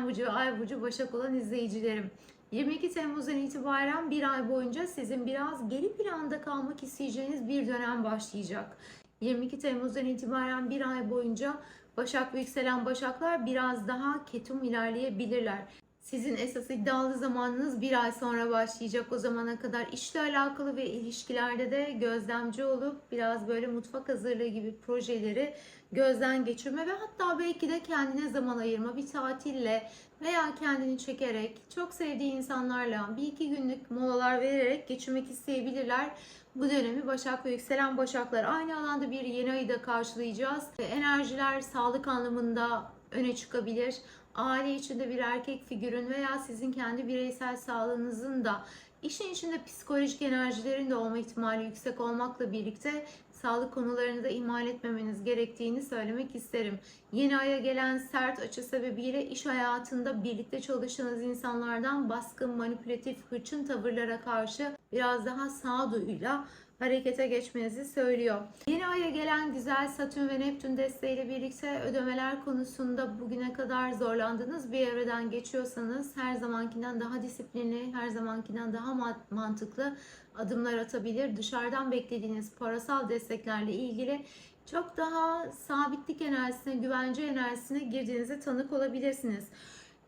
Burcu ve ay burcu Başak olan izleyicilerim. 22 Temmuz'dan itibaren bir ay boyunca sizin biraz geri planda kalmak isteyeceğiniz bir dönem başlayacak. 22 Temmuz'dan itibaren bir ay boyunca Başak ve yükselen Başaklar biraz daha ketum ilerleyebilirler. Sizin esas iddialı zamanınız bir ay sonra başlayacak. O zamana kadar işle alakalı ve ilişkilerde de gözlemci olup biraz böyle mutfak hazırlığı gibi projeleri gözden geçirme ve hatta belki de kendine zaman ayırma bir tatille veya kendini çekerek çok sevdiği insanlarla bir iki günlük molalar vererek geçirmek isteyebilirler. Bu dönemi Başak ve yükselen Başaklar aynı alanda bir yeni ayı da karşılayacağız. Enerjiler sağlık anlamında öne çıkabilir. Aile içinde bir erkek figürün veya sizin kendi bireysel sağlığınızın da işin içinde psikolojik enerjilerin de olma ihtimali yüksek olmakla birlikte sağlık konularını da ihmal etmemeniz gerektiğini söylemek isterim. Yeni aya gelen sert açı sebebiyle iş hayatında birlikte çalıştığınız insanlardan baskın, manipülatif, hırçın tavırlara karşı biraz daha sağduyuyla harekete geçmenizi söylüyor. Yeni aya gelen güzel Satürn ve Neptün desteğiyle birlikte ödemeler konusunda bugüne kadar zorlandığınız bir evreden geçiyorsanız her zamankinden daha disiplinli, her zamankinden daha ma- mantıklı adımlar atabilir. Dışarıdan beklediğiniz parasal desteklerle ilgili çok daha sabitlik enerjisine, güvence enerjisine girdiğinize tanık olabilirsiniz.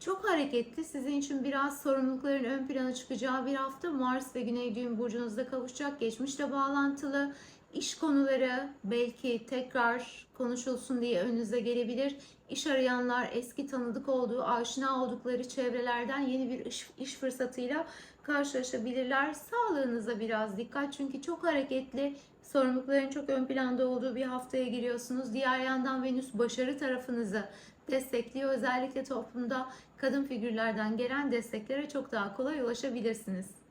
Çok hareketli, sizin için biraz sorumlulukların ön plana çıkacağı bir hafta. Mars ve Güney Düğüm burcunuzda kavuşacak. Geçmişle bağlantılı iş konuları belki tekrar konuşulsun diye önünüze gelebilir. İş arayanlar eski tanıdık olduğu, aşina oldukları çevrelerden yeni bir iş, iş fırsatıyla karşılaşabilirler. Sağlığınıza biraz dikkat çünkü çok hareketli, sorumlulukların çok ön planda olduğu bir haftaya giriyorsunuz. Diğer yandan Venüs başarı tarafınızı destekliyor. Özellikle toplumda kadın figürlerden gelen desteklere çok daha kolay ulaşabilirsiniz.